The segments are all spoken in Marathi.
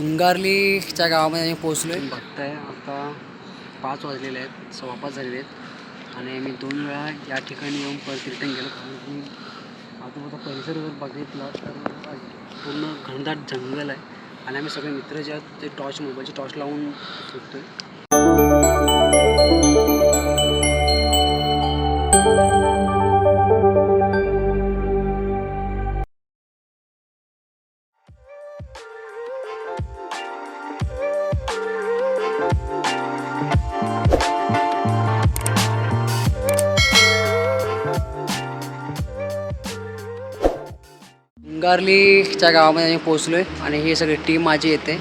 दुंगारलीच्या गावामध्ये आम्ही पोहोचलो आहे बघताय आता पाच वाजलेले आहेत सव्वा पाच झालेले आहेत. आणि आम्ही दोन वेळा या ठिकाणी येऊन परत रिटर्न गेलो कारण की आजूबाजूचा परिसर जर बघितला तर पूर्ण घनदाट जंगल आहे. आणि आम्ही सगळे मित्र जे आहेत ते टॉर्च मोबाईलची टॉर्च लावून फिरतोय गार्लीच्या गावामध्ये आम्ही पोहोचलो आहे आणि ही सगळी टीम माझी येते.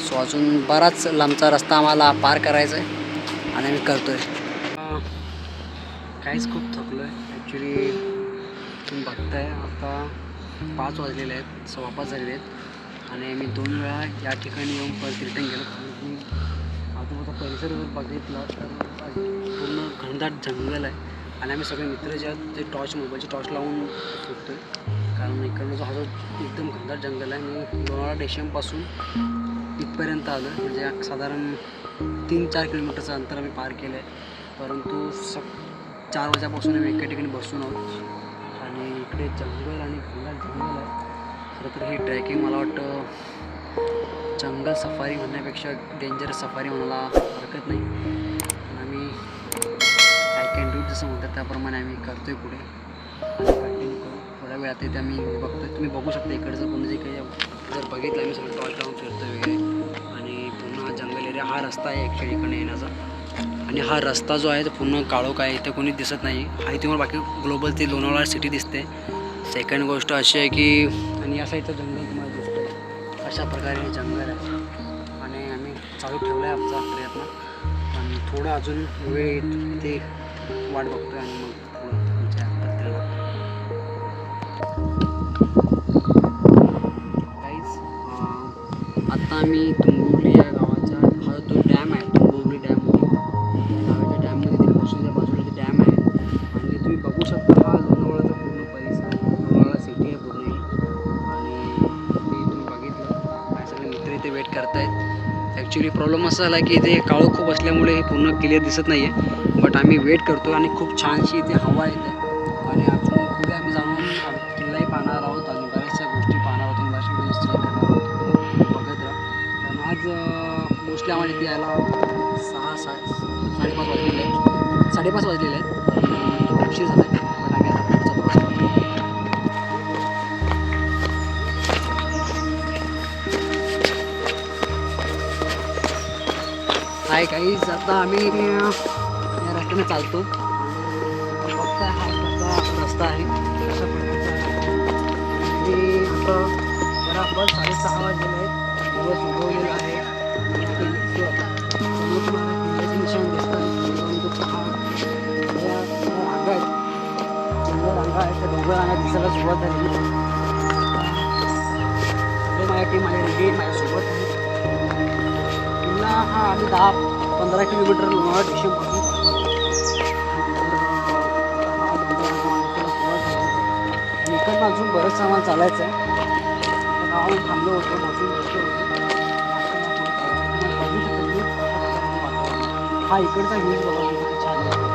सो अजून बराच लांबचा रस्ता आम्हाला पार करायचा आहे आणि आम्ही करतो आहे काहीच खूप थकलो आहे ॲक्च्युली तुम्ही बघताय आता पाच वाजलेले आहेत. सव्वा झालेले आहेत. आणि मी दोन वेळा या ठिकाणी येऊन परत रिटर्न गेलो कारण की आजूबाजूचा परिसर जर बघितला तर पूर्ण घनदाट जंगल आहे. आणि आम्ही सगळे मित्र जे आहेत ते टॉर्च मोबाईलची टॉर्च लावून फिरतोय कारण इकडनं जो हा जो एकदम घनदाट जंगल आहे मी लोणावळा स्टेशनपासून इथपर्यंत आलो म्हणजे साधारण तीन चार किलोमीटरचं अंतर आम्ही पार केलं आहे परंतु स चार वाजल्यापासून आम्ही एका ठिकाणी बसून आहोत. आणि इकडे जंगल आणि घनदाट जंगल आहे. खरं तर ही ट्रॅकिंग मला वाटतं जंगल सफारी म्हणण्यापेक्षा डेंजरस सफारी म्हणायला हरकत नाही. पण आम्ही आय कॅन डू जसं म्हणतात त्याप्रमाणे आम्ही करतोय पुढे. वेळ कंटिन्यू इथे आम्ही बघतो तुम्ही बघू शकता इकडचं पूर्ण जे काही जर बघितलं आम्ही सगळं टॉर्च लावून फिरतो वगैरे. आणि पुन्हा जंगल एरिया हा रस्ता आहे ॲक्च्युली इकडे येण्याचा. आणि हा रस्ता जो आहे तो पूर्ण काळोख आहे. इथे कोणी दिसत नाही. हा इथे बाकी ग्लोबल ती लोणावळा सिटी दिसते. सेकंड गोष्ट अशी आहे की आणि या साईडचं जंगल तुम्हाला दिसतं अशा प्रकारे हे जंगल आहे. आणि आम्ही चालू ठेवला आहे आमचा प्रयत्न. आणि थोडं अजून वेळ ते वाट बघतो आहे आणि मग काहीच uh, आत्ता आम्ही तुंबुर्ली या गावाचा हा जो डॅम आहे तुंबुर्ली डॅम गावाच्या डॅममध्ये ते बाजूला ते डॅम आहे. आणि तुम्ही बघू शकता हा लोणावळाचा पूर्ण परिसर लोणावळा सिटी आहे पूर्ण. आणि ते तुम्ही बघितलं. काय सगळे मित्र इथे वेट करतायत. ॲक्च्युली प्रॉब्लेम असा झाला की इथे काळो खूप असल्यामुळे हे पूर्ण क्लिअर दिसत नाही आहे बट आम्ही वेट करतो आणि खूप छानशी इथे हवा येते. आणि आम्हाला इथे यायला सहा सा साडेपाच वाजलेले आहेत. साडेपाच वाजलेले आहेत. उशीर झाला आहे पण आम्ही आता पुढचा प्रवास करतो. हाय काहीच आता आम्ही या रस्त्याने चालतो. फक्त हा कसा रस्ता आहे. अशा प्रकारचा आहे. आता बराबर साडेसहा वाजलेले आहे दिवस उगवलेला आहे. किल्ल्याचे आणि डोंगर त्या डोंगर दिसायला सुरुवात झाली माझ्या टीम माझ्या रेडी माझ्यासोबत पुन्हा हा आम्ही दहा पंधरा किलोमीटर लोणावळा स्टेशनपासून इकडनं अजून बरंच सामान चालायचं आहे आता थांबलो होतो बसून हा इकडचा व्ह्यूज बघा किती छान आहे.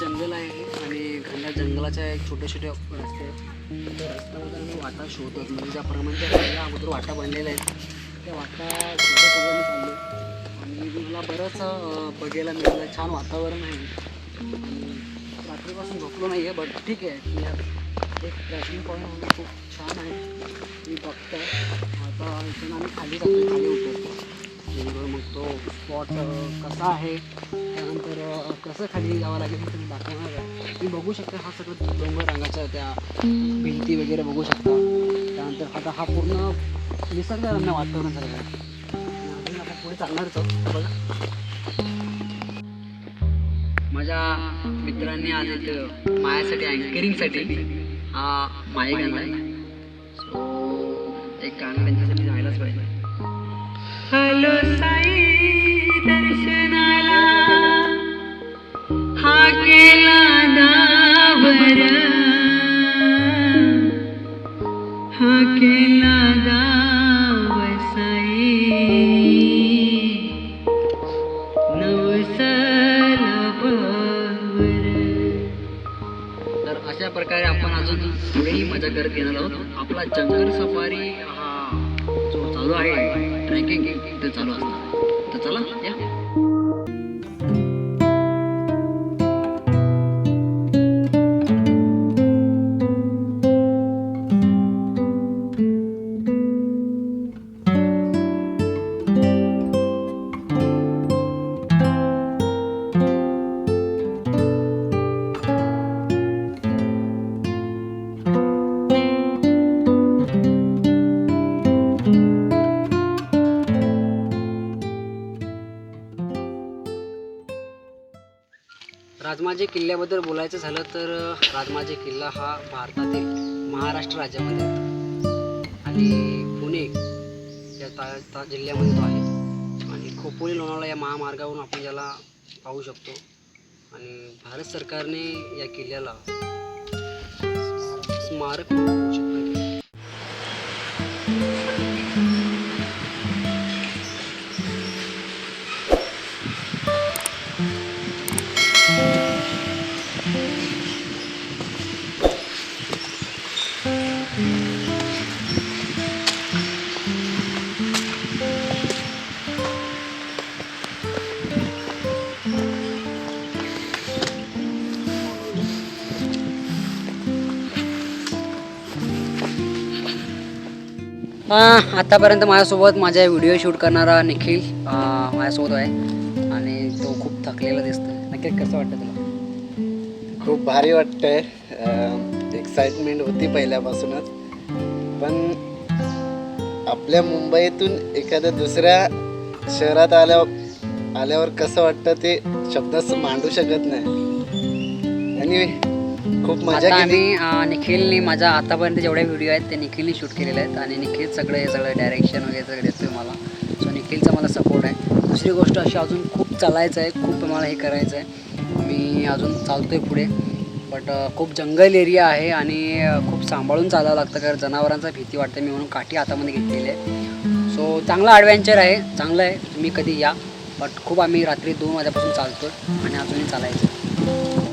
जंगल आहे आणि घनदाट जंगलाच्या एक छोट्या छोट्या रस्त्यामध्ये आम्ही वाटा म्हणजे त्याप्रमाणे त्या सगळ्या अगोदर वाटा बनलेल्या आहेत त्या वाटा शोधत चाललो आणि मला बरंच बघायला मिळालं. छान वातावरण आहे. आणि रात्रीपासून झोपलो नाही आहे बट ठीक आहे. की एक ट्रॅकिंग पॉईंट म्हणून खूप छान आहे. मी बघतो आता इथून आम्ही खाली जातो खाली उतरतो जेणेकरून मग तो स्पॉट कसा आहे? त्यानंतर कसं खाली जावं लागेल हे तुम्ही दाखवणार आहे. तुम्ही बघू शकता हा सगळं डोंगर रंगाच्या त्या भिंती वगैरे बघू शकता. त्यानंतर आता हा पूर्ण निसर्गरम्य वातावरण झालेलं आहे. अजून आपण पुढे चालणारच आहोत बघा. माझ्या मित्रांनी आज इथं माझ्यासाठी अँकरिंगसाठी हा माईक आहे सो एक गाणं हॅलो साई दर्शनाला. हा केला दावर हा केला दाव साई. तर अशा प्रकारे आपण अजून पुढेही मजा करत येणार आहोत. आपला जंगल सफारी राजमाजी किल्ल्याबद्दल बोलायचं झालं तर राजमाजी किल्ला हा भारतातील महाराष्ट्र राज्यामध्ये येतो आणि पुणे या ता, ता जिल्ह्यामध्ये तो आहे. आणि खोपोली लोणावळा या महामार्गावरून आपण याला पाहू शकतो. आणि भारत सरकारने या किल्ल्याला स्मारक म्हणून घोषित आतापर्यंत माझ्यासोबत माझा व्हिडिओ शूट करणारा निखिल माझ्यासोबत आहे. आणि तो खूप थकलेला दिसतोय. नक्की कसं वाटतं तुला? खूप भारी वाटतंय. एक्साइटमेंट होती पहिल्यापासूनच. पण आपल्या मुंबईतून एखाद्या दुसऱ्या शहरात आल्या आल्यावर कसं वाटतं ते शब्दच मांडू शकत नाही. आणि खूप मजा आता केली. आम्ही अं, निखिलने माझा आतापर्यंत जेवढे व्हिडिओ आहेत ते निखिलने शूट केलेले आहेत आणि निखिल सगळं हे सगळं डायरेक्शन वगैरे सगळं देतोय मला. सो निखिलचा मला सपोर्ट आहे. दुसरी गोष्ट अशी अजून खूप चालायचं आहे खूप मला हे करायचं आहे मी अजून चालतोय पुढे. बट खूप जंगल एरिया आहे आणि अं, खूप सांभाळून चालावं लागतं कारण जनावरांचा भीती वाटते. मी म्हणून काठी हातामध्ये घेतलेली आहे. सो चांगला ॲडव्हेंचर आहे. चांगलं आहे. तुम्ही कधी या. बट खूप आम्ही रात्री दोन वाजेपासून चालतो आणि अजूनही चालायचं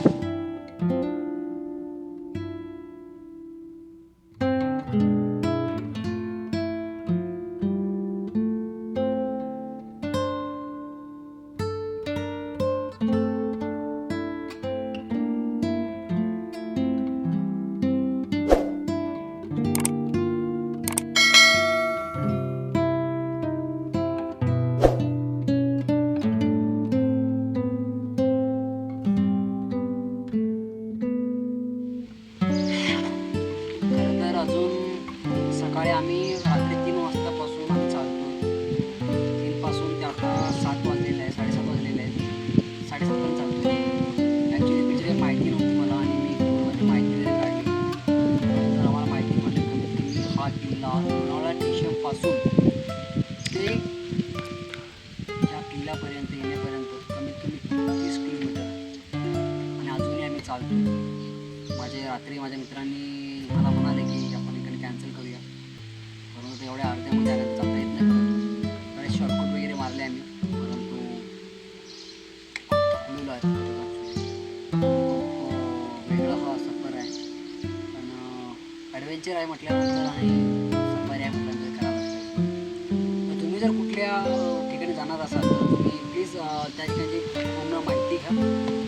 ॲडव्हेंचर आहे म्हटल्यानंतर आणि सोमवारी आहे म्हटल्यानंतर करावं तर तुम्ही जर कुठल्या ठिकाणी जाणार असाल तर तुम्ही प्लीज त्या ठिकाणी पूर्ण माहिती घ्या.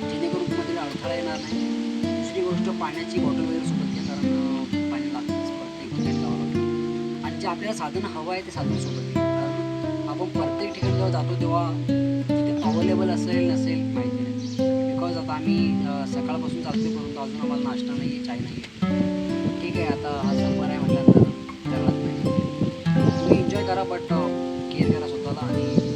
जेणेकरून तुम्हाला अडथळा येणार नाही. दुसरी गोष्ट पाण्याची बॉटल वगैरे सोबत घ्या कारण पाणी लागतंच प्रत्येक ठिकाणी जावं लागतं. आणि जे आपल्याला साधन हवं आहे ते साधन सोबत घ्या. कारण आपण प्रत्येक ठिकाणी जेव्हा जातो तेव्हा तिथे अवेलेबल असेल नसेल माहिती नाही. बिकॉज आता आम्ही सकाळपासून चालतो परंतु अजून आम्हाला नाश्ता नाही आहे चाय नाही आहे ठीक आहे आता हा सफर आहे म्हटल्यानंतर करायलाच पाहिजे तुम्ही एन्जॉय करा बट केअर करा स्वतःला आणि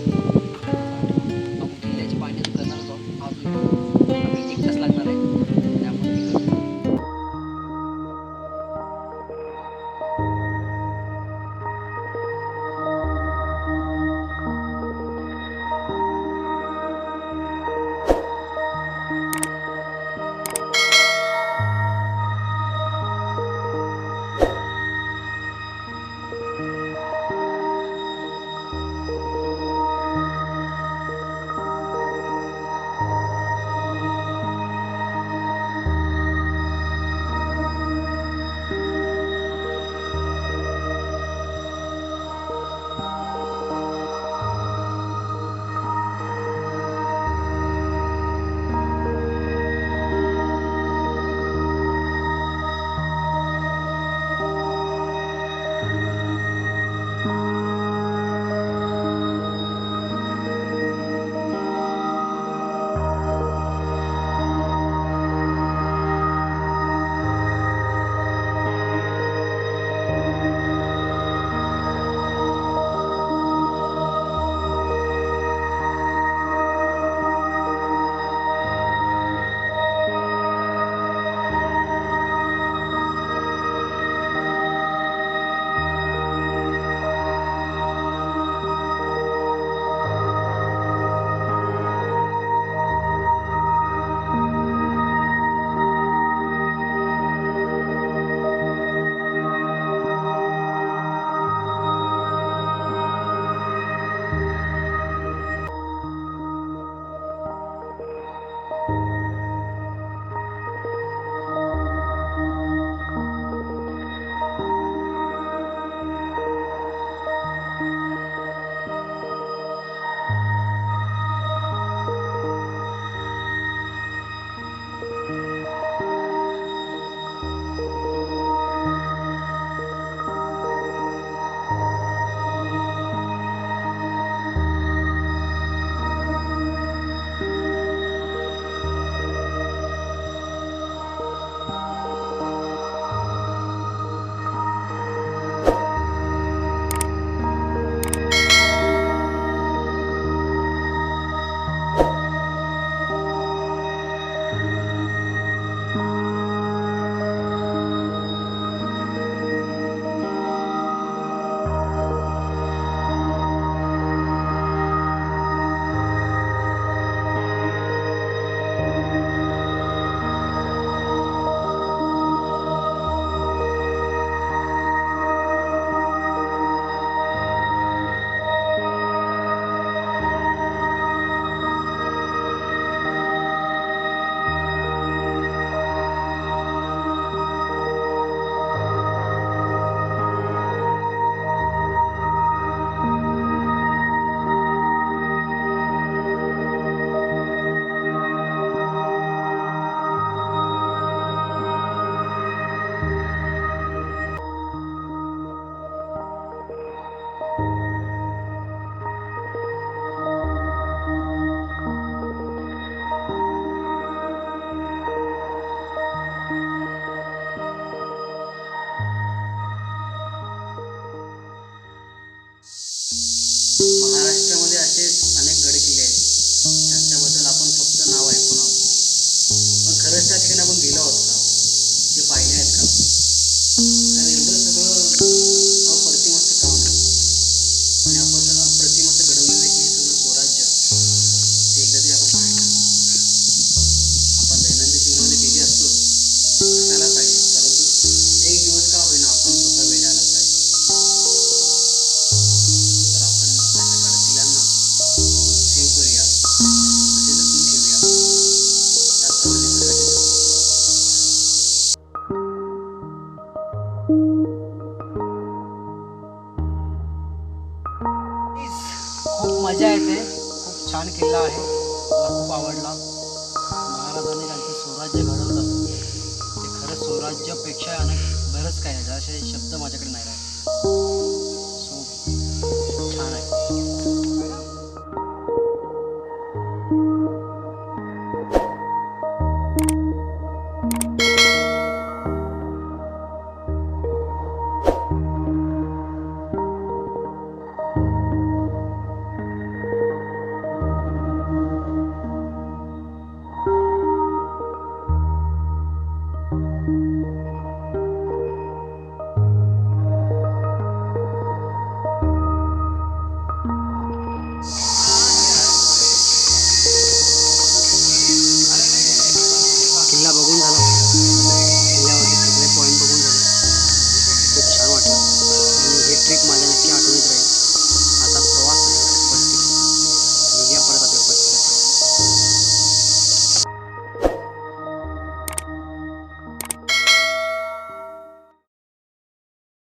Wow. छान किल्ला आहे. मला खूप आवडला. महाराजांनी त्यांचं स्वराज्य घडवलं. ते खरं स्वराज्यापेक्षा अनेक बरंच काय आहे. असे शब्द माझ्याकडे नाही राहिले. you.